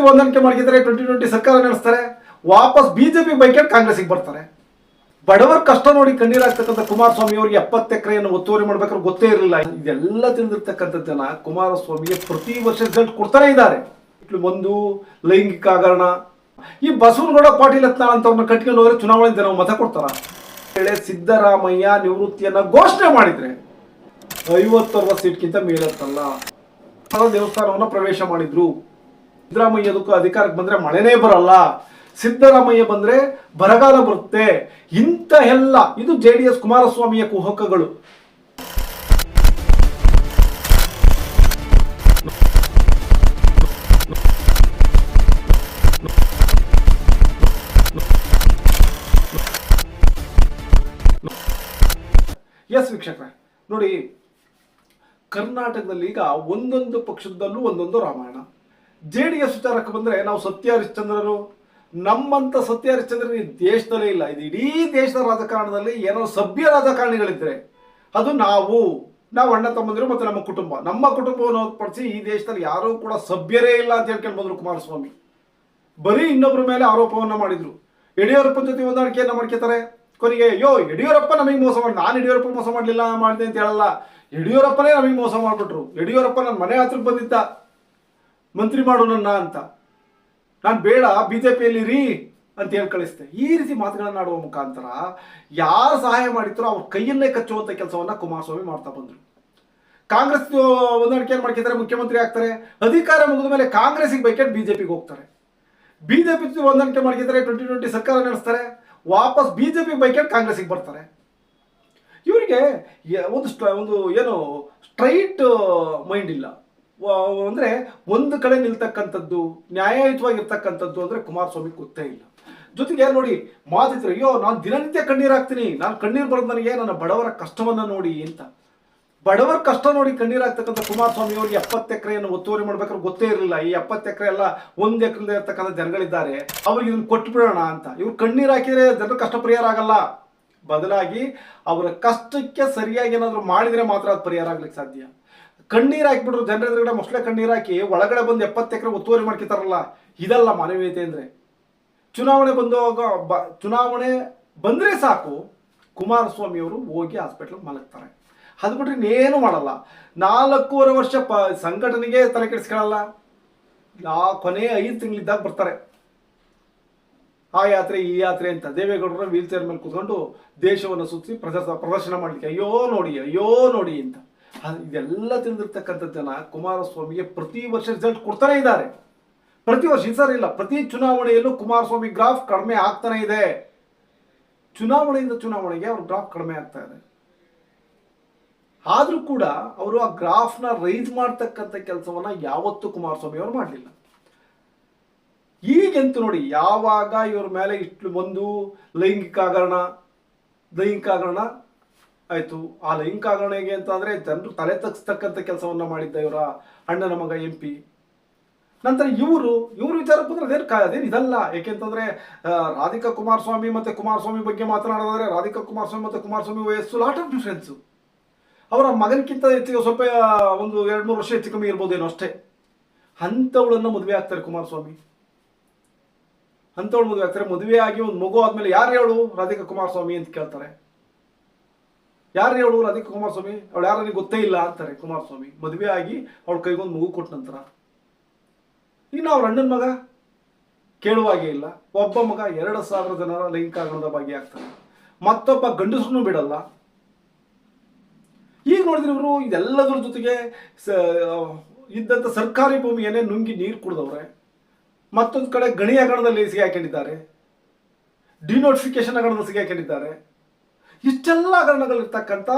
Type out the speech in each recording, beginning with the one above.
ಜೊತೆ ಹೊಂದಾಣಿಕೆ ಮಾಡಿದ್ರೆ ಟ್ವೆಂಟಿ ಟ್ವೆಂಟಿ ಸರ್ಕಾರ ನಡೆಸ್ತಾರೆ, ವಾಪಸ್ ಬಿಜೆಪಿ ಬೈಕೆಟ್ ಕಾಂಗ್ರೆಸ್ಗೆ ಬರ್ತಾರೆ. ಬಡವರ ಕಷ್ಟ ನೋಡಿ ಕಣ್ಣೀರಾಗ್ತಕ್ಕಂಥ ಕುಮಾರಸ್ವಾಮಿ ಅವರಿಗೆ ಎಪ್ಪತ್ತು ಎಕರೆಯನ್ನು ಒತ್ತುವರಿ ಮಾಡ್ಬೇಕಾದ್ರೆ ಗೊತ್ತೇ ಇರಲಿಲ್ಲ. ಇದೆಲ್ಲ ತಿಳಿದಿರ್ತಕ್ಕಂಥ ಜನ ಕುಮಾರಸ್ವಾಮಿಗೆ ಪ್ರತಿ ವರ್ಷ ರಿಸಲ್ಟ್ ಕೊಡ್ತಾನೆ ಇದ್ದಾರೆ. ಒಂದು ಲೈಂಗಿಕ ಹಗರಣ. ಈ ಬಸವನಗೌಡ ಪಾಟೀಲ್ ಯತ್ನಾಳ್ ಅಂತವ್ರನ್ನ ಕಟ್ಕೊಂಡು ಹೋದ್ರೆ ಚುನಾವಣೆ ಜನ ಮತ ಕೊಡ್ತಾರ. ವೇಳೆ ಸಿದ್ದರಾಮಯ್ಯ ನಿವೃತ್ತಿಯನ್ನ ಘೋಷಣೆ ಮಾಡಿದ್ರೆ ಐವತ್ತರವತ್ತು ಸೀಟ್ಗಿಂತ ಮೇಲತ್ತಲ್ಲ. ದೇವಸ್ಥಾನವನ್ನು ಪ್ರವೇಶ ಮಾಡಿದ್ರು. ಸಿದ್ದರಾಮಯ್ಯದಕ್ಕೂ ಅಧಿಕಾರಕ್ಕೆ ಬಂದ್ರೆ ಮಳೆನೇ ಬರಲ್ಲ. ಸಿದ್ದರಾಮಯ್ಯ ಬಂದ್ರೆ ಬರಗಾಲ ಬರುತ್ತೆ. ಇಂಥ ಎಲ್ಲ, ಇದು ಜೆ ಡಿ ಎಸ್ ಕುಮಾರಸ್ವಾಮಿಯ ಕುಹಕಗಳು. ಎಸ್ ವೀಕ್ಷಕರೇ, ನೋಡಿ, ಕರ್ನಾಟಕದಲ್ಲಿ ಈಗ ಒಂದೊಂದು ಪಕ್ಷದಲ್ಲೂ ಒಂದೊಂದು ರಾಮಾಯಣ. ಜೆ ಡಿ ಎಸ್ ವಿಚಾರಕ್ಕೆ ಬಂದರೆ ನಾವು ಸತ್ಯ ಹರಿಶ್ಚಂದ್ರರು ನಮ್ಮಂಥ ಸತ್ಯ ಹರಿಶ್ಚಂದ್ರ ದೇಶದಲ್ಲೇ ಇಲ್ಲ. ಇದು ಇಡೀ ದೇಶದ ರಾಜಕಾರಣದಲ್ಲಿ ಏನೋ ಸಭ್ಯ ರಾಜಕಾರಣಿಗಳಿದ್ರೆ, ಅದು ನಾವು. ನಾವು ಅಣ್ಣ ತಮ್ಮಂದಿರು ಮತ್ತು ನಮ್ಮ ಕುಟುಂಬ. ನಮ್ಮ ಕುಟುಂಬವನ್ನು ಹೊರತುಪಡಿಸಿ ಈ ದೇಶದಲ್ಲಿ ಯಾರೂ ಕೂಡ ಸಭ್ಯರೇ ಇಲ್ಲ ಅಂತ ಹೇಳ್ಕೊಂಡು ಬಂದರು ಕುಮಾರಸ್ವಾಮಿ. ಬರೀ ಇನ್ನೊಬ್ಬರ ಮೇಲೆ ಆರೋಪವನ್ನ ಮಾಡಿದ್ರು. ಯಡಿಯೂರಪ್ಪನ ಜೊತೆ ಹೊಂದಾಣಿಕೆಯನ್ನ ಮಾಡ್ಕೋತಾರೆ. ಕೊನೆಗೆ, ಅಯ್ಯೋ, ಯಡಿಯೂರಪ್ಪ ನಮಗೆ ಮೋಸ ಮಾಡಿ, ನಾನು ಯಡಿಯೂರಪ್ಪ ಮೋಸ ಮಾಡಲಿಲ್ಲ ಮಾಡಿದೆ ಅಂತ ಹೇಳಲ್ಲ. ಯಡಿಯೂರಪ್ಪನೇ ನಮಗೆ ಮೋಸ ಮಾಡಿಬಿಟ್ರು. ಯಡಿಯೂರಪ್ಪ ನನ್ನ ಮನೆ ಹತ್ರಕ್ಕೆ ಬಂದಿದ್ದ. ಮಂತ್ರಿ ಮಾಡು ನನ್ನ ಅಂತ. ನಾನು ಬೇಡ ಬಿ ಜೆ ಪಿಯಲ್ಲಿ ರೀ ಅಂತ ಹೇಳಿ ಕಳಿಸ್ತೆ ಈ ರೀತಿ ಮಾತುಗಳನ್ನು ಆಡುವ ಮುಖಾಂತರ ಯಾರು ಸಹಾಯ ಮಾಡಿದ್ರು ಅವ್ರ ಕೈಯಲ್ಲೇ ಕಚ್ಚುವಂಥ ಕೆಲಸವನ್ನ ಕುಮಾರಸ್ವಾಮಿ ಮಾಡ್ತಾ ಬಂದರು. ಕಾಂಗ್ರೆಸ್ ಹೊಂದಾಣಿಕೆ ಮಾಡ್ಕಿದ್ರೆ ಮುಖ್ಯಮಂತ್ರಿ ಆಗ್ತಾರೆ. ಅಧಿಕಾರ ಮುಗಿದ ಮೇಲೆ ಕಾಂಗ್ರೆಸ್ಗೆ ಜೆ ಪಿಗೆ ಹೋಗ್ತಾರೆ? ಬಿಜೆಪಿ ಹೊಂದಾಣಿಕೆ ಮಾಡಿದ್ರೆ ಟ್ವೆಂಟಿ ಟ್ವೆಂಟಿ ಸರ್ಕಾರ ನಡೆಸ್ತಾರೆ. ವಾಪಸ್ ಬಿಜೆಪಿ ಬೈಕೆಟ್ ಕಾಂಗ್ರೆಸ್ಗೆ ಬರ್ತಾರೆ? ಇವರಿಗೆ ಒಂದು ಒಂದು, ಏನು, ಸ್ಟ್ರೈಟ್ ಮೈಂಡ್ ಇಲ್ಲ. ಅಂದ್ರೆ ಒಂದು ಕಡೆ ನಿಲ್ತಕ್ಕಂಥದ್ದು, ನ್ಯಾಯಯುತವಾಗಿರ್ತಕ್ಕಂಥದ್ದು ಅಂದ್ರೆ ಕುಮಾರಸ್ವಾಮಿ ಗೊತ್ತೇ ಇಲ್ಲ. ಜೊತೆಗೆ ನೋಡಿ, ಮಾತಿದ್ರು, ಅಯ್ಯೋ, ನಾನು ದಿನನಿತ್ಯ ಕಣ್ಣೀರು ಹಾಕ್ತೀನಿ, ನಾನು ಕಣ್ಣೀರು ಬರೋದು ನನಗೆ, ನನ್ನ ಬಡವರ ಕಷ್ಟವನ್ನ ನೋಡಿ ಅಂತ. ಬಡವರ ಕಷ್ಟ ನೋಡಿ ಕಣ್ಣೀರಾಗ್ತಕ್ಕಂಥ ಕುಮಾರಸ್ವಾಮಿ ಅವರಿಗೆ ಎಪ್ಪತ್ತು ಎಕರೆಯನ್ನು ಒತ್ತುವರಿ ಮಾಡ್ಬೇಕಾದ್ರೆ ಗೊತ್ತೇ ಇರಲಿಲ್ಲ. ಈ ಎಪ್ಪತ್ತು ಎಕರೆ ಎಲ್ಲ ಒಂದು ಎಕರೆ ಇರ್ತಕ್ಕಂಥ ಜನಗಳಿದ್ದಾರೆ, ಅವ್ರಿಗೆ ಇದನ್ನು ಕೊಟ್ಟು ಬಿಡೋಣ ಅಂತ. ಇವ್ರು ಕಣ್ಣೀರು ಹಾಕಿದರೆ ಜನರು ಕಷ್ಟ ಪರಿಹಾರ ಆಗಲ್ಲ. ಬದಲಾಗಿ ಅವರ ಕಷ್ಟಕ್ಕೆ ಸರಿಯಾಗಿ ಏನಾದರೂ ಮಾಡಿದ್ರೆ ಮಾತ್ರ ಅದು ಪರಿಹಾರ ಆಗ್ಲಿಕ್ಕೆ ಸಾಧ್ಯ. ಕಣ್ಣೀರು ಹಾಕಿಬಿಟ್ರು. ಜನರ ಎದುರುಗಡೆ ಮೊಸಳೆ ಕಣ್ಣೀರು ಹಾಕಿ ಒಳಗಡೆ ಬಂದು ಎಪ್ಪತ್ತು ಎಕರೆ ಒತ್ತುವರಿ ಮಾಡ್ಕಿತಾರಲ್ಲ, ಇದಲ್ಲ ಮಾನವೀಯತೆ ಅಂದ್ರೆ. ಚುನಾವಣೆ ಬಂದಾಗ ಬ, ಚುನಾವಣೆ ಬಂದರೆ ಸಾಕು ಕುಮಾರಸ್ವಾಮಿ ಅವರು ಹೋಗಿ ಹಾಸ್ಪಿಟಲ್ ಮಲಗ್ತಾರೆ. ಅದು ಬಿಟ್ರೆ ಇನ್ನೇನು ಮಾಡಲ್ಲ. ನಾಲ್ಕೂವರೆ ವರ್ಷ ಪ, ಸಂಘಟನೆಗೆ ತಲೆ ಕೆಡಿಸ್ಕೊಳ್ಳಲ್ಲ. ಆ ಕೊನೆ ಐದು ತಿಂಗಳಿದ್ದಾಗ ಬರ್ತಾರೆ. ಆ ಯಾತ್ರೆ, ಈ ಯಾತ್ರೆ ಅಂತ ದೇವೇಗೌಡರ ವೀಲ್ ಚೇರ್ ಮೇಲೆ ಕೂತ್ಕೊಂಡು ದೇಶವನ್ನು ಸುತ್ತಿ ಪ್ರದರ್ಶ ಪ್ರದರ್ಶನ ಮಾಡಲಿಕ್ಕೆ, ಅಯ್ಯೋ ನೋಡಿ ಅಯ್ಯೋ ನೋಡಿ ಅಂತ. ಇದೆಲ್ಲ ತಿಳಿದಿರ್ತಕ್ಕಂಥ ಜನ ಕುಮಾರಸ್ವಾಮಿಗೆ ಪ್ರತಿ ವರ್ಷ ರಿಸಲ್ಟ್ ಕೊಡ್ತಾನೆ ಇದ್ದಾರೆ. ಪ್ರತಿ ವರ್ಷ, ಈ ಸರಿ ಇಲ್ಲ. ಪ್ರತಿ ಚುನಾವಣೆಯಲ್ಲೂ ಕುಮಾರಸ್ವಾಮಿ ಗ್ರಾಫ್ ಕಡಿಮೆ ಆಗ್ತಾನೆ ಇದೆ. ಚುನಾವಣೆಯಿಂದ ಚುನಾವಣೆಗೆ ಅವ್ರ ಗ್ರಾಫ್ ಕಡಿಮೆ ಆಗ್ತಾ ಇದೆ. ಆದರೂ ಕೂಡ ಅವರು ಆ ಗ್ರಾಫ್ನ ರೈಸ್ ಮಾಡ್ತಕ್ಕಂಥ ಕೆಲಸವನ್ನ ಯಾವತ್ತೂ ಕುಮಾರಸ್ವಾಮಿ ಅವರು ಮಾಡಲಿಲ್ಲ. ಈಗಂತೂ ನೋಡಿ, ಯಾವಾಗ ಇವ್ರ ಮೇಲೆ ಇಷ್ಟು ಒಂದು ಲೈಂಗಿಕ ಹಗರಣ ಲೈಂಗಿಕ ಹಗರಣ ಆಯ್ತು. ಆ ಲೈಂಗಿಕ ಹಗರಣೆಗೆ ಅಂತಂದ್ರೆ ಜನರು ತಲೆ ತಗ್ಸ್ತಕ್ಕಂಥ ಕೆಲಸವನ್ನ ಮಾಡಿದ್ದ ಇವರ ಅಣ್ಣನ ಮಗ ಎಂ ಪಿ. ನಂತರ ಇವರು ಇವ್ರ ವಿಚಾರಕ್ಕೆ ಬಂದ್ರೆ ಅದೇನು ಅದೇನು ಇದಲ್ಲ. ಯಾಕೆಂತಂದ್ರೆ ಆ, ರಾಧಿಕಾ ಕುಮಾರಸ್ವಾಮಿ ಮತ್ತೆ ಕುಮಾರಸ್ವಾಮಿ ಬಗ್ಗೆ ಮಾತನಾಡೋದಾದ್ರೆ ರಾಧಿಕಾ ಕುಮಾರಸ್ವಾಮಿ ಮತ್ತೆ ಕುಮಾರಸ್ವಾಮಿ ವಯಸ್ಸು ಲಾಟ್ ಆಫ್ ಡಿಫ್ರೆನ್ಸು ಅವರ ಮಗನಕ್ಕಿಂತ ಹೆಚ್ಚಿಗೆ ಸ್ವಲ್ಪ ಒಂದು ಎರಡು ಮೂರು ವರ್ಷ ಹೆಚ್ಚು ಕಮ್ಮಿ ಇರ್ಬೋದೇನೋ ಅಷ್ಟೇ. ಅಂಥವಳನ್ನ ಮದುವೆ ಆಗ್ತಾರೆ ಕುಮಾರಸ್ವಾಮಿ. ಅಂಥವಳು ಮದುವೆ ಆಗ್ತಾರೆ. ಮದುವೆ ಆಗಿ ಒಂದು ಮಗು ಆದ್ಮೇಲೆ ಯಾರು ಹೇಳು? ರಾಧಿಕಾ ಕುಮಾರಸ್ವಾಮಿ ಅಂತ ಕೇಳ್ತಾರೆ. ಯಾರು ಹೇಳು ಅದಕ್ಕೆ ಕುಮಾರಸ್ವಾಮಿ? ಅವಳು ಯಾರಿಗೆ ಗೊತ್ತೇ ಇಲ್ಲ ಅಂತಾರೆ ಕುಮಾರಸ್ವಾಮಿ. ಮದುವೆ ಆಗಿ ಅವಳ ಕೈಗೊಂದು ಮಗು ಕೊಟ್ಟ ನಂತರ. ಇನ್ನು ಅವ್ರ ಅಣ್ಣನ ಮಗ? ಕೇಳುವಾಗೆ ಇಲ್ಲ. ಒಬ್ಬ ಮಗ ಎರಡು ಸಾವಿರ ಜನರ ಲೈಂಗಿಕ ಹಗರಣದ ಭಾಗಿಯಾಗ್ತಾನೆ. ಮತ್ತೊಬ್ಬ ಗಂಡಸರನ್ನು ಬಿಡಲ್ಲ. ಈಗ ನೋಡಿದ್ರೆ ಇವರು ಇದೆಲ್ಲದರ ಜೊತೆಗೆ ಇದ್ದಂಥ ಸರ್ಕಾರಿ ಭೂಮಿಯನ್ನೇ ನುಂಗಿ ನೀರು ಕುಡಿದವ್ರೆ. ಮತ್ತೊಂದು ಕಡೆ ಗಣಿ ಹಗರಣದಲ್ಲಿ ಸಿಗಾಕೊಂಡಿದ್ದಾರೆ. ಡಿನೋಟಿಫಿಕೇಶನ್ ಹಗರಣದಲ್ಲಿ ಸಿಗಾಕೊಂಡಿದ್ದಾರೆ. ಇಷ್ಟೆಲ್ಲ ಹಗರಣಗಳಿರ್ತಕ್ಕಂಥ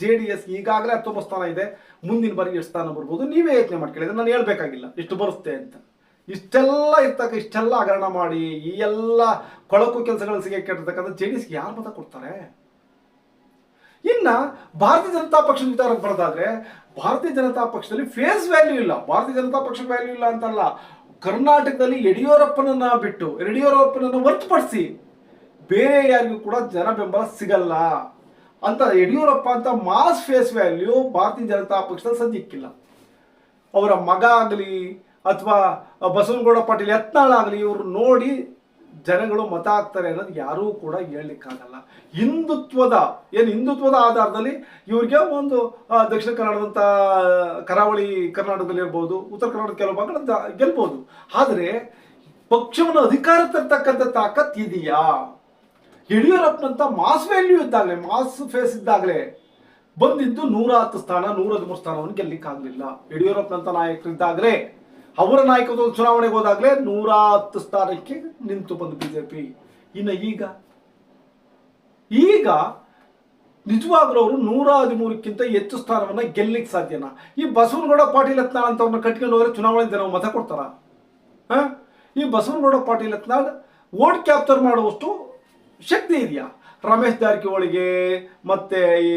ಜೆ ಡಿ ಎಸ್ ಈಗಾಗಲೇ ಹತ್ತೊಂಬತ್ತು ಸ್ಥಾನ ಇದೆ. ಮುಂದಿನ ಬಾರಿ ಎಷ್ಟು ಸ್ಥಾನ ಬರ್ಬೋದು, ನೀವೇ ಯೋಚನೆ ಮಾಡ್ಕೊಳ್ಳಿ. ನಾನು ಹೇಳ್ಬೇಕಾಗಿಲ್ಲ. ಇಷ್ಟು ಬರುತ್ತೆ ಅಂತ. ಇಷ್ಟೆಲ್ಲ ಇರ್ತಕ್ಕ ಇಷ್ಟೆಲ್ಲ ಹಗರಣ ಮಾಡಿ, ಈ ಎಲ್ಲ ಕೊಳಕು ಕೆಲಸಗಳು ಸಿಗಾಕೊಂಡಿರ್ತಕ್ಕಂಥ ಜೆ ಡಿ ಎಸ್ಗೆ ಯಾರು ಮತ ಕೊಡ್ತಾರೆ? ಇನ್ನ ಭಾರತೀಯ ಜನತಾ ಪಕ್ಷದ ವಿಚಾರಕ್ಕೆ ಬರೋದಾದ್ರೆ, ಭಾರತೀಯ ಜನತಾ ಪಕ್ಷದಲ್ಲಿ ಫೇಸ್ ವ್ಯಾಲ್ಯೂ ಇಲ್ಲ. ಭಾರತೀಯ ಜನತಾ ಪಕ್ಷ ವ್ಯಾಲ್ಯೂ ಇಲ್ಲ ಅಂತಲ್ಲ. ಕರ್ನಾಟಕದಲ್ಲಿ ಯಡಿಯೂರಪ್ಪನನ್ನ ಬಿಟ್ಟು, ಯಡಿಯೂರಪ್ಪನನ್ನು ಹೊರತುಪಡಿಸಿ ಬೇರೆ ಯಾರಿಗೂ ಕೂಡ ಜನ ಬೆಂಬಲ ಸಿಗಲ್ಲ ಅಂತ ಯಡಿಯೂರಪ್ಪ ಅಂತ ಮಾಸ್ ಫೇಸ್ ವ್ಯಾಲ್ಯೂ ಭಾರತೀಯ ಜನತಾ ಪಕ್ಷದಲ್ಲಿ ಸದ್ಯಕ್ಕಿಲ್ಲ. ಅವರ ಮಗ ಆಗಲಿ ಅಥವಾ ಬಸವನಗೌಡ ಪಾಟೀಲ್ ಯತ್ನಾಳ್ ಆಗಲಿ ಇವರು ನೋಡಿ ಜನಗಳು ಮತ ಆಗ್ತಾರೆ ಅನ್ನೋದು ಯಾರೂ ಕೂಡ ಹೇಳಲಿಕ್ಕಾಗಲ್ಲ. ಹಿಂದುತ್ವದ, ಏನು ಹಿಂದುತ್ವದ ಆಧಾರದಲ್ಲಿ ಇವ್ರಿಗೆ ಒಂದು ದಕ್ಷಿಣ ಕನ್ನಡದಂಥ ಕರಾವಳಿ ಕರ್ನಾಟಕದಲ್ಲಿ ಇರ್ಬೋದು, ಉತ್ತರ ಕರ್ನಾಟಕ ಕೆಲವು ಭಾಗಗಳ ದ- ಗೆಲ್ಬೋದು. ಆದರೆ ಪಕ್ಷವನ್ನು ಅಧಿಕಾರ ತರ್ತಕ್ಕಂಥ ತಾಕತ್ ಇದೆಯಾ? ಯಡಿಯೂರಪ್ಪನಂತ ಮಾಸ್ ವ್ಯಾಲ್ಯೂ ಇದ್ದಾಗಲೇ, ಮಾಸ್ ಫೇಸ್ ಇದ್ದಾಗಲೇ ಬಂದಿದ್ದು ನೂರ ಹತ್ತು ಸ್ಥಾನ, ನೂರ ಹದಿಮೂರು ಸ್ಥಾನವನ್ನು ಗೆಲ್ಲಿಕ್ಕಾಗಲಿಲ್ಲ. ಯಡಿಯೂರಪ್ಪನಂತ ನಾಯಕರಿದ್ದಾಗಲೇ, ಅವರ ನಾಯಕತ್ವ ಚುನಾವಣೆಗೆ ಹೋದಾಗಲೇ ನೂರ ಹತ್ತು ಸ್ಥಾನಕ್ಕೆ ನಿಂತು ಬಂದು ಬಿಜೆಪಿ. ಇನ್ನು ಈಗ ಈಗ ನಿಜವಾಗ್ಲೂ ಅವರು ನೂರ ಹದಿಮೂರಕ್ಕಿಂತ ಹೆಚ್ಚು ಸ್ಥಾನವನ್ನು ಗೆಲ್ಲಿಕ್ಕೆ ಸಾಧ್ಯನಾ? ಈ ಬಸವನಗೌಡ, ಪಾಟೀಲ್ ಯತ್ನಾಳ್ ಅಂತವ್ರನ್ನ ಕಟ್ಕೊಂಡು ಹೋದ್ರೆ ಚುನಾವಣೆ ನಾವು ಮತ ಕೊಡ್ತಾರ? ಈ ಬಸವನಗೌಡ, ಪಾಟೀಲ್ ಯತ್ನಾಳ್ ವೋಟ್ ಕ್ಯಾಪ್ಚರ್ ಮಾಡುವಷ್ಟು ಶಕ್ತಿ ಇದೆಯಾ? ರಮೇಶ್ ಜಾರಕಿಹೊಳಿಗೆ, ಮತ್ತೆ ಈ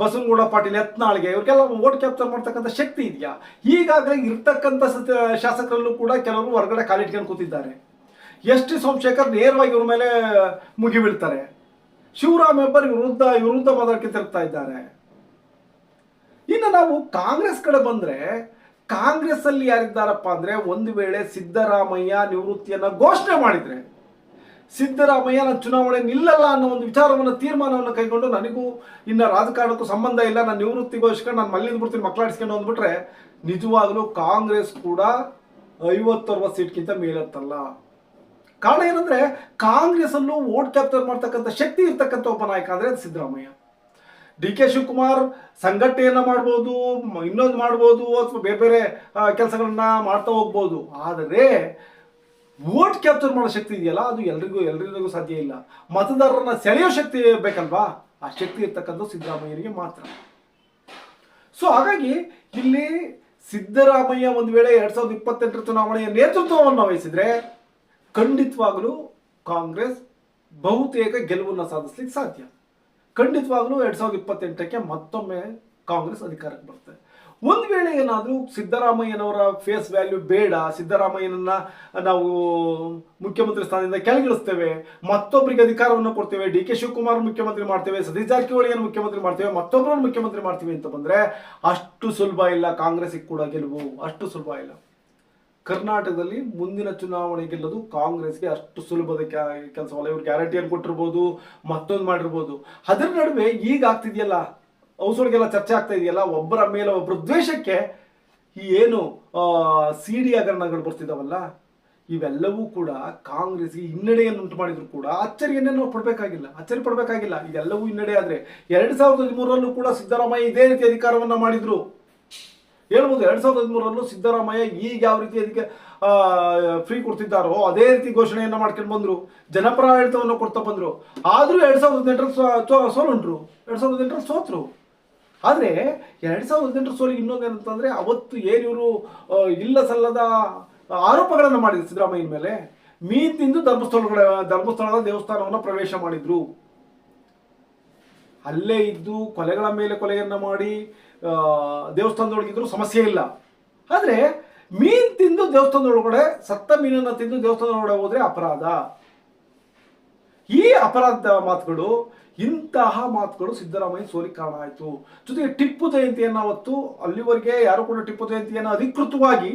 ಬಸವನಗೌಡ ಪಾಟೀಲ್ ಯತ್ನಾಳ್ಗೆ, ಇವ್ರಿಗೆಲ್ಲ ಓಟ್ ಕ್ಯಾಪ್ಚರ್ ಮಾಡ್ತಕ್ಕಂಥ ಶಕ್ತಿ ಇದೆಯಾ? ಈಗಾಗಲೇ ಇರ್ತಕ್ಕಂಥ ಶಾಸಕರಲ್ಲೂ ಕೂಡ ಕೆಲವರು ಹೊರಗಡೆ ಕಾಲಿಟ್ಕೊಂಡು ಕೂತಿದ್ದಾರೆ. ಎಸ್ ಟಿ ಸೋಮಶೇಖರ್ ನೇರವಾಗಿ ಇವ್ರ ಮೇಲೆ ಮುಗಿಬೀಳ್ತಾರೆ ಶಿವರಾಮ್ ಹೆಬ್ಬಾರ್ ವಿರುದ್ಧ ವಿರುದ್ಧ ಮಾತಾಡಕ್ಕೆ ತಿರುಗ್ತಾ ಇದ್ದಾರೆ. ಇನ್ನು ನಾವು ಕಾಂಗ್ರೆಸ್ ಕಡೆ ಬಂದ್ರೆ ಕಾಂಗ್ರೆಸ್ ಅಲ್ಲಿ ಯಾರಿದ್ದಾರಪ್ಪ ಅಂದ್ರೆ, ಒಂದು ವೇಳೆ ಸಿದ್ದರಾಮಯ್ಯ ನಿವೃತ್ತಿಯನ್ನ ಘೋಷಣೆ ಮಾಡಿದ್ರೆ ಸಿದ್ದರಾಮಯ್ಯ ನಾನು ಚುನಾವಣೆ ನಿಲ್ಲಲ್ಲ ಅನ್ನೋ ಒಂದು ವಿಚಾರವನ್ನು, ತೀರ್ಮಾನವನ್ನು ಕೈಗೊಂಡು ನನಗೂ ಇನ್ನು ರಾಜಕಾರಣಕ್ಕೂ ಸಂಬಂಧ ಇಲ್ಲ. ನಾನು ನಿವೃತ್ತಿಗೋಸ್ಕರ ನಾನು ಮಲ್ಲಿಂದ ಬಿಡ್ತೀನಿ ಮಕ್ಕಳಾಡಿಸ್ಕೊಂಡು ಅಂದ್ಬಿಟ್ರೆ ನಿಜವಾಗ್ಲೂ ಕಾಂಗ್ರೆಸ್ ಕೂಡ ಐವತ್ತರವತ್ತು ಸೀಟ್ಗಿಂತ ಮೇಲತ್ತಲ್ಲ. ಕಾರಣ ಏನಂದ್ರೆ ಕಾಂಗ್ರೆಸ್ ಅಲ್ಲೂ ವೋಟ್ ಕ್ಯಾಪ್ಚರ್ ಮಾಡ್ತಕ್ಕಂಥ ಶಕ್ತಿ ಇರ್ತಕ್ಕಂಥ ಒಬ್ಬ ನಾಯಕ ಅಂದರೆ ಅದು ಸಿದ್ದರಾಮಯ್ಯ. ಡಿ ಕೆ ಶಿವಕುಮಾರ್ ಸಂಘಟನೆಯನ್ನ ಮಾಡ್ಬೋದು ಇನ್ನೊಂದು ಮಾಡ್ಬೋದು, ಅಥವಾ ಬೇರೆ ಬೇರೆ ಕೆಲಸಗಳನ್ನ ಮಾಡ್ತಾ ಹೋಗ್ಬೋದು. ಆದರೆ ವೋಟ್ ಕ್ಯಾಪ್ಚರ್ ಮಾಡೋ ಶಕ್ತಿ ಇದೆಯಲ್ಲ, ಅದು ಎಲ್ರಿಗೂ ಎಲ್ರಿಗೂ ಸಾಧ್ಯ ಇಲ್ಲ. ಮತದಾರರನ್ನ ಸೆಳೆಯೋ ಶಕ್ತಿ ಬೇಕಲ್ವಾ? ಆ ಶಕ್ತಿ ಇರ್ತಕ್ಕಂಥ ಸಿದ್ದರಾಮಯ್ಯರಿಗೆ ಮಾತ್ರ. ಸೊ ಹಾಗಾಗಿ ಇಲ್ಲಿ ಸಿದ್ದರಾಮಯ್ಯ ಒಂದು ವೇಳೆ ಎರಡ್ ಸಾವಿರದ ಇಪ್ಪತ್ತೆಂಟರ ಚುನಾವಣೆಯ ನೇತೃತ್ವವನ್ನು ವಹಿಸಿದ್ರೆ ಖಂಡಿತವಾಗಲೂ ಕಾಂಗ್ರೆಸ್ ಬಹುತೇಕ ಗೆಲುವನ್ನು ಸಾಧಿಸ್ಲಿಕ್ಕೆ ಸಾಧ್ಯ. ಖಂಡಿತವಾಗ್ಲೂ ಎರಡ್ ಸಾವಿರದ ಇಪ್ಪತ್ತೆಂಟಕ್ಕೆ ಮತ್ತೊಮ್ಮೆ ಕಾಂಗ್ರೆಸ್ ಅಧಿಕಾರಕ್ಕೆ ಬರುತ್ತೆ. ಒಂದು ವೇಳೆ ಏನಾದರೂ ಸಿದ್ದರಾಮಯ್ಯನವರ ಫೇಸ್ ವ್ಯಾಲ್ಯೂ ಬೇಡ, ಸಿದ್ದರಾಮಯ್ಯನನ್ನ ನಾವು ಮುಖ್ಯಮಂತ್ರಿ ಸ್ಥಾನದಿಂದ ಕೆಳಗಿಳಿಸ್ತೇವೆ ಮತ್ತೊಬ್ಬರಿಗೆ ಅಧಿಕಾರವನ್ನು ಕೊಡ್ತೇವೆ, ಡಿ ಕೆ ಶಿವಕುಮಾರ್ ಮುಖ್ಯಮಂತ್ರಿ ಮಾಡ್ತೇವೆ, ಸತೀಶ್ ಜಾರಕಿಹೊಳಿಯನ್ನು ಮುಖ್ಯಮಂತ್ರಿ ಮಾಡ್ತೇವೆ, ಮತ್ತೊಬ್ಬರನ್ನು ಮುಖ್ಯಮಂತ್ರಿ ಮಾಡ್ತೀವಿ ಅಂತ ಬಂದರೆ ಅಷ್ಟು ಸುಲಭ ಇಲ್ಲ ಕಾಂಗ್ರೆಸ್ಗೆ ಕೂಡ ಗೆಲುವು, ಅಷ್ಟು ಸುಲಭ ಇಲ್ಲ. ಕರ್ನಾಟಕದಲ್ಲಿ ಮುಂದಿನ ಚುನಾವಣೆ ಗೆಲ್ಲೋದು ಕಾಂಗ್ರೆಸ್ಗೆ ಅಷ್ಟು ಸುಲಭದ ಕೆಲಸವಲ್ಲ ಇವ್ರು ಗ್ಯಾರಂಟಿಯನ್ನು ಕೊಟ್ಟಿರ್ಬೋದು, ಮತ್ತೊಂದು ಮಾಡಿರ್ಬೋದು. ಅದರ ನಡುವೆ ಈಗ ಆಗ್ತಿದೆಯಲ್ಲ ಔಷಧಿಗೆಲ್ಲ ಚರ್ಚೆ ಆಗ್ತಾ ಇದೆಯಲ್ಲ, ಒಬ್ಬರ ಮೇಲೆ ಒಬ್ಬರ ದ್ವೇಷಕ್ಕೆ ಈ ಏನು ಸಿ ಡಿ ಹಗರಣಗಳು ಬರ್ತಿದ್ದಾವಲ್ಲ ಇವೆಲ್ಲವೂ ಕೂಡ ಕಾಂಗ್ರೆಸ್ಗೆ ಹಿನ್ನಡೆಯನ್ನು ಉಂಟು ಮಾಡಿದ್ರು ಕೂಡ ಅಚ್ಚರಿ ನಾವು ಪಡಬೇಕಾಗಿಲ್ಲ, ಅಚ್ಚರಿ ಪಡಬೇಕಾಗಿಲ್ಲ. ಇದೆಲ್ಲವೂ ಹಿನ್ನಡೆ ಆದರೆ ಎರಡು ಸಾವಿರದ ಹದಿಮೂರರಲ್ಲೂ ಕೂಡ ಸಿದ್ದರಾಮಯ್ಯ ಇದೇ ರೀತಿ ಅಧಿಕಾರವನ್ನ ಮಾಡಿದ್ರು. ಹೇಳ್ಬೋದು, ಎರಡು ಸಾವಿರದ ಹದಿಮೂರರಲ್ಲೂ ಸಿದ್ದರಾಮಯ್ಯ ಈಗ ಯಾವ ರೀತಿ ಅದಕ್ಕೆ ಫ್ರೀ ಕೊಡ್ತಿದ್ದಾರೋ ಅದೇ ರೀತಿ ಘೋಷಣೆಯನ್ನ ಮಾಡ್ಕೊಂಡು ಬಂದ್ರು. ಜನಪರ ಆಡಳಿತವನ್ನು ಕೊಡ್ತಾ ಬಂದ್ರು. ಆದರೂ ಎರಡು ಸಾವಿರದ ಹದಿನೆಂಟರ ಸೋಲುಂಟ್ರು. ಎರಡು ಸಾವಿರದ ಹದಿನೆಂಟರ ಸೋತ್ರು. ಆದ್ರೆ ಎರಡು ಸಾವಿರದ ಹದಿನೆಂಟರ ಸೋಲಿಗೆ ಇನ್ನೊಂದು ಏನಂತಂದರೆ ಅವತ್ತು ಇವರು ಇಲ್ಲ ಸಲ್ಲದ ಆರೋಪಗಳನ್ನು ಮಾಡಿದ್ರು ಸಿದ್ದರಾಮಯ್ಯನ ಮೇಲೆ. ಮೀನ್ ತಿಂದು ಧರ್ಮಸ್ಥಳಗಳ, ಧರ್ಮಸ್ಥಳದ ದೇವಸ್ಥಾನವನ್ನು ಪ್ರವೇಶ ಮಾಡಿದ್ರು. ಅಲ್ಲೇ ಇದ್ದು ಕೊಲೆಗಳ ಮೇಲೆ ಕೊಲೆಯನ್ನು ಮಾಡಿ ದೇವಸ್ಥಾನದೊಳಗಿದ್ರು ಸಮಸ್ಯೆ ಇಲ್ಲ. ಆದರೆ ಮೀನ್ ತಿಂದು ದೇವಸ್ಥಾನದೊಳಗಡೆ, ಸತ್ತ ಮೀನನ್ನ ತಿಂದು ದೇವಸ್ಥಾನದೊಳಗಡೆ ಹೋದ್ರೆ ಅಪರಾಧ. ಈ ಅಪರಾಧ ಮಾತುಗಳು ಇಂತಹ ಮಾತುಗಳು ಸಿದ್ದರಾಮಯ್ಯ ಸೋಲಿಗೆ ಕಾರಣ ಆಯಿತು. ಜೊತೆಗೆ ಟಿಪ್ಪು ಜಯಂತಿಯನ್ನು ಅವತ್ತು ಅಲ್ಲಿವರೆಗೆ ಯಾರು ಕೂಡ ಟಿಪ್ಪು ಜಯಂತಿಯನ್ನು ಅಧಿಕೃತವಾಗಿ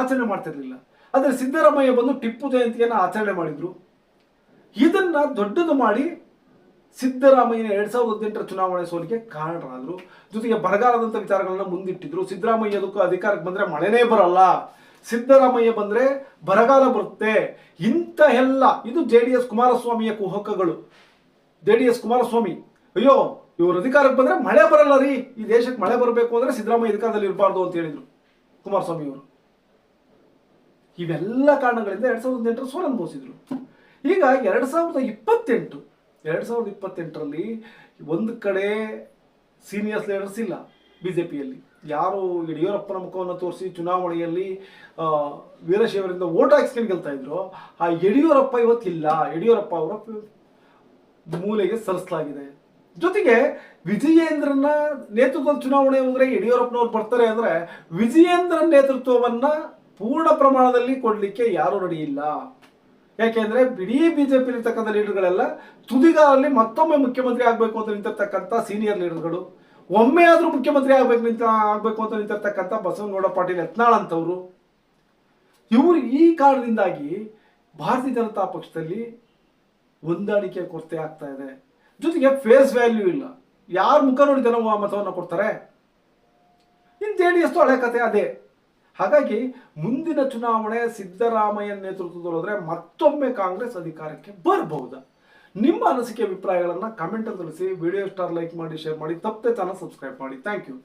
ಆಚರಣೆ ಮಾಡ್ತಿರಲಿಲ್ಲ. ಆದರೆ ಸಿದ್ದರಾಮಯ್ಯ ಬಂದು ಟಿಪ್ಪು ಜಯಂತಿಯನ್ನು ಆಚರಣೆ ಮಾಡಿದರು. ಇದನ್ನ ದೊಡ್ಡದು ಮಾಡಿ ಸಿದ್ದರಾಮಯ್ಯನ ಎರಡ್ ಸಾವಿರದ ಹದಿನೆಂಟರ ಚುನಾವಣೆ ಸೋಲಿಗೆ ಕಾರಣರಾದ್ರು. ಜೊತೆಗೆ ಬರಗಾಲದಂತ ವಿಚಾರಗಳನ್ನ ಮುಂದಿಟ್ಟಿದ್ರು. ಸಿದ್ದರಾಮಯ್ಯ ಅದಕ್ಕೂ ಅಧಿಕಾರಕ್ಕೆ ಬಂದ್ರೆ ಮಳೆನೇ ಬರಲ್ಲ. ಸಿದ್ದರಾಮಯ್ಯ ಬಂದ್ರೆ ಬರಗಾಲ ಬರುತ್ತೆ. ಇಂಥ ಎಲ್ಲ ಇದು ಜೆ ಡಿ ಎಸ್ ಕುಮಾರಸ್ವಾಮಿಯ ಕುಹಕಗಳು. J D S Kumaraswamy. ಅಯ್ಯೋ, ಇವರು ಅಧಿಕಾರಕ್ಕೆ ಬಂದ್ರೆ ಮಳೆ ಬರಲ್ಲ ರೀ. ಈ ದೇಶಕ್ಕೆ ಮಳೆ ಬರಬೇಕು ಅಂದ್ರೆ ಸಿದ್ದರಾಮಯ್ಯ ಅಧಿಕಾರದಲ್ಲಿ ಇರಬಾರ್ದು ಅಂತ ಹೇಳಿದ್ರು ಕುಮಾರಸ್ವಾಮಿ ಅವರು. ಇವೆಲ್ಲ ಕಾರಣಗಳಿಂದ ಎರಡು ಸಾವಿರದ ಹದಿನೆಂಟರ ಸೋಲು ಅನುಭವಿಸಿದ್ರು ಈಗ ಎರಡು ಸಾವಿರದ ಇಪ್ಪತ್ತೆಂಟು, ಎರಡು ಸಾವಿರದ ಇಪ್ಪತ್ತೆಂಟರಲ್ಲಿ ಒಂದು ಕಡೆ ಸೀನಿಯರ್ಸ್ ಲೀಡರ್ಸ್ ಇಲ್ಲ ಬಿಜೆಪಿಯಲ್ಲಿ. ಯಾರು ಯಡಿಯೂರಪ್ಪನ ಮುಖವನ್ನು ತೋರಿಸಿ ಚುನಾವಣೆಯಲ್ಲಿ ವೀರಶೈವರಿಂದ ಓಟ್ ಹಾಕ್ಸ್ಕೊಂಡು ಗೆಲ್ತಾ ಇದ್ರು. ಆ ಯಡಿಯೂರಪ್ಪ ಇವತ್ತಿಲ್ಲ. ಯಡಿಯೂರಪ್ಪ ಅವರ ಮೂಲೆಗೆ ಸರಿಸಲಾಗಿದೆ. ಜೊತೆಗೆ ವಿಜಯೇಂದ್ರನ ನೇತೃತ್ವದ ಚುನಾವಣೆ ಅಂದ್ರೆ ಯಡಿಯೂರಪ್ಪನವ್ರು ಬರ್ತಾರೆ ಅಂದ್ರೆ ವಿಜಯೇಂದ್ರನ್ ನೇತೃತ್ವವನ್ನ ಪೂರ್ಣ ಪ್ರಮಾಣದಲ್ಲಿ ಕೊಡ್ಲಿಕ್ಕೆ ಯಾರು ರೆಡಿ ಇಲ್ಲ. ಯಾಕೆಂದ್ರೆ ಇಡೀ ಬಿಜೆಪಿ ಇರ್ತಕ್ಕಂಥ ಲೀಡರ್ಗಳೆಲ್ಲ ತುದಿಗಾರಲ್ಲಿ ಮತ್ತೊಮ್ಮೆ ಮುಖ್ಯಮಂತ್ರಿ ಆಗ್ಬೇಕು ಅಂತ ನಿಂತಿರ್ತಕ್ಕಂಥ ಸೀನಿಯರ್ ಲೀಡರ್ಗಳು. ಒಮ್ಮೆ ಆದ್ರೂ ಮುಖ್ಯಮಂತ್ರಿ ಆಗ್ಬೇಕು ನಿಂತ, ಆಗ್ಬೇಕು ಅಂತ ನಿಂತಿರ್ತಕ್ಕಂಥ ಬಸವನಗೌಡ ಪಾಟೀಲ್ ಯತ್ನಾಳ್ ಅಂತವ್ರು. ಇವರು ಈ ಕಾರಣದಿಂದಾಗಿ ಭಾರತೀಯ ಜನತಾ ಪಕ್ಷದಲ್ಲಿ ಹೊಂದಾಣಿಕೆ ಕೊರತೆ ಆಗ್ತಾ ಇದೆ. ಜೊತೆಗೆ ಫೇಸ್ ವ್ಯಾಲ್ಯೂ ಇಲ್ಲ. ಯಾರ ಮುಖ ನೋಡಿ ಜನ ಮತವನ್ನು ಕೊಡ್ತಾರೆ? ಇನ್ನು ಜೆ ಡಿ ಹಳೆ ಕತೆ ಅದೇ. ಹಾಗಾಗಿ ಮುಂದಿನ ಚುನಾವಣೆ ಸಿದ್ದರಾಮಯ್ಯ ನೇತೃತ್ವದಲ್ಲಿ ಹೋದ್ರೆ ಮತ್ತೊಮ್ಮೆ ಕಾಂಗ್ರೆಸ್ ಅಧಿಕಾರಕ್ಕೆ ಬರಬಹುದಾ. ನಿಮ್ಮ ಅನಿಸಿಕೆ, ಅಭಿಪ್ರಾಯಗಳನ್ನು ಕಮೆಂಟ್ ತಿಳಿಸಿ. ವಿಡಿಯೋ ಸ್ಟಾರ್ ಲೈಕ್ ಮಾಡಿ ಶೇರ್ ಮಾಡಿ. ತಪ್ಪದೆ ಚಾನಲ್ ಸಬ್ಸ್ಕ್ರೈಬ್ ಮಾಡಿ. Thank you